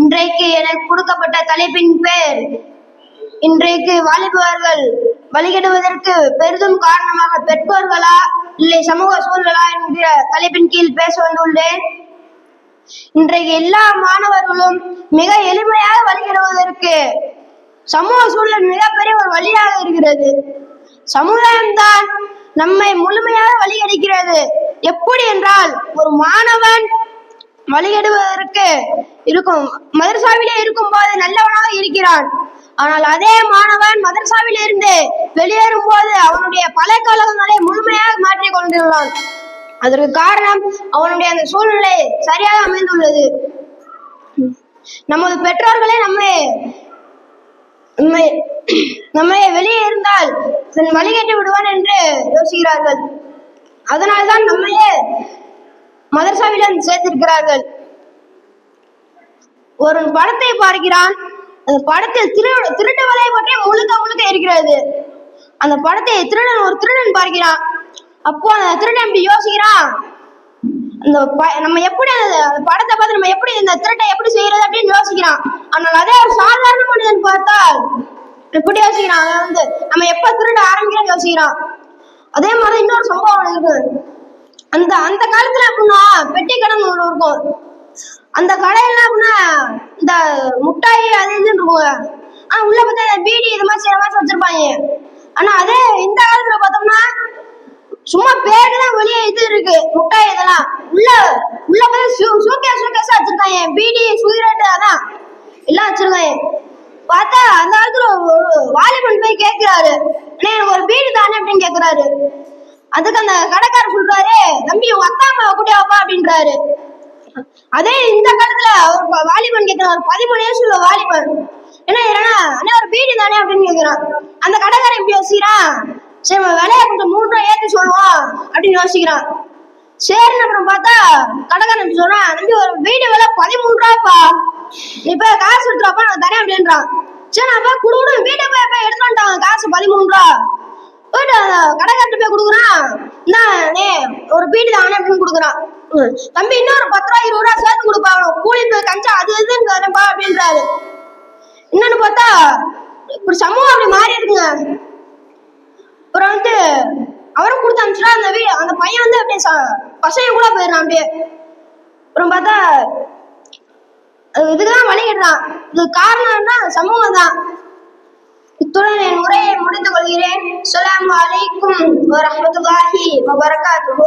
இன்றைக்கு எனக்கு கொடுக்கப்பட்ட தலைப்பின் பேர் இன்றைக்கு வாலிபவர்கள் வழிகிடுவதற்கு பெரிதும் காரணமாக பெற்றோர்களா இல்லை சமூக சூழலா என்கிற தலைப்பின் கீழ் பேச வந்துள்ளேன். இன்றைக்கு எல்லா மாணவர்களும் மிக எளிமையாக வழிகிடுவதற்கு சமூக சூழல் மிகப்பெரிய ஒரு வழியாக இருக்கிறது. சமுதாயம் தான் நம்மை முழுமையாக வழியடிக்கிறது எப்படி என்றால் ஒரு மாணவன் வழியிடுவதற்கு இருக்கும் மதரசாவிலே இருக்கும் போது நல்லவனாக இருக்கிறான். ஆனால் அதே மாணவன் மதரசாவில் இருந்து வெளியேறும் போது அவனுடைய பல கழகங்களை முழுமையாக மாற்றிக் கொண்டுள்ளான் அதற்கு காரணம் அவனுடைய அந்த சூழ்நிலை சரியாக அமைந்துள்ளது. நமது பெற்றோர்களே நம்மை நம்மை நம்மை வெளியே இருந்தால் தன் வழிகேட்டு விடுவான் என்று யோசிக்கிறார்கள். அதனால்தான் நம்மையே மதரசாவிலும் சேர்த்திருக்கிறார்கள். ஒரு படத்தை பார்க்கிறான். அந்த படத்தில் திரு திருட்டு பற்றி முழுக்க முழுக்க இருக்கிறது. அந்த படத்தை திருடன் ஒரு திருடன் பார்க்கிறான். அப்போ அந்த திருடன் இப்படி யோசிக்கிறான் அந்த ப- நம்ம எப்படி அந்த படத்தை பார்த்து நம்ம எப்படி இந்த திருட்டை எப்படி செய்யறது அப்படின்னு யோசிக்கிறான். ஆனால் அதே ஒரு சாதாரண மனிதன் பார்த்தால் எப்படி யோசிக்கிறான்? அதை வந்து நம்ம எப்ப திருட ஆரம்பிக்கிறோம் யோசிக்கிறான். அதே மாதிரி இன்னொரு சம்பவம் இருக்கு. அந்த அந்த காலத்துல அப்படின்னா பெட்டி கடன் ஒன்று இருக்கும். அந்த கடையில அப்படின்னா இந்த முட்டாய் அது இதுன்னு இருக்குங்க. ஆனா உள்ள பார்த்தா பீடி இது மாதிரி சில மாதிரி வச்சிருப்பாங்க. ஆனா அதே இந்த காலத்துல பார்த்தோம்னா சும்மா பேருக்கு தான் வெளியே இது இருக்கு முட்டாய் இதெல்லாம். உள்ள உள்ள பார்த்தா சூக்கே சூக்கேஸா வச்சிருக்காங்க. பீடி சிகரெட் அதான் எல்லாம் வச்சிருக்காங்க. பார்த்தா அந்த காலத்துல ஒரு வாலிபன் போய் கேட்கிறாரு அண்ணே எனக்கு ஒரு பீடி தானே? அப்படின்னு கேக்குறாரு. அதுக்கு அந்த கடைக்காரர் சொல்றாரு தம்பி உங்க அக்கா அம்மாவை அப்படின்றாரு. அதே இந்த காலத்துல ஒரு வாலிபன் கேட்கிறான் ஒரு பதிமூணு வயசு உள்ள வாலிபன். என்ன ஏன்னா அண்ணே ஒரு பீடி தானே? அப்படின்னு கேட்கிறான் அந்த கடைக்காரன் எப்படி யோசிக்கிறான்? சரி விலையை கொஞ்சம் மூணு ரூபாய் ஏத்தி சொல்லுவோம் அப்படின்னு யோசிக்கிறான். சரின்னு அப்புறம் பார்த்தா கடைக்காரன் சொல்றான் தம்பி ஒரு வீடு விலை பதிமூணு ரூபாப்பா இப்ப காசு எடுத்துருப்பா நான் தரேன் அப்படின்றான். சரி அப்பா போய் குடு வீட்டை போய் போய் எடுத்து காசு பதிமூணு ரூபா. போயிட்டு அந்த போய் கொடுக்குறான் என்ன ஒரு பீடி தானே அப்படின்னு கொடுக்குறான் ம். தம்பி இன்னொரு பத்து ரூபா இருபது ரூபா சேர்த்து கொடுப்பா. அவனுக்கு கூலி போய் கஞ்சா அது இதுன்னு தரேன்ப்பா அப்படின்றாரு. என்னன்னு பார்த்தா இப்படி சமூகம் அப்படி மாறி இருக்குங்க. அப்புறம் வந்து அவரும் கொடுத்து அனுப்பிச்சுட்டா அந்த வீ அந்த பையன் வந்து அப்படியே ச- பசங்க கூட போயிடுறான் அப்படியே. அப்புறம் பார்த்தா இதுக்கெல்லாம் வழிகிடுறான் இது காரணம் சமூகம் தான். இத்துடன் என் உரையை முடித்துக் கொள்கிறேன். அஸ்ஸலாமு அலைக்கும் வரஹ்மத்துல்லாஹி வபரகாத்துஹு.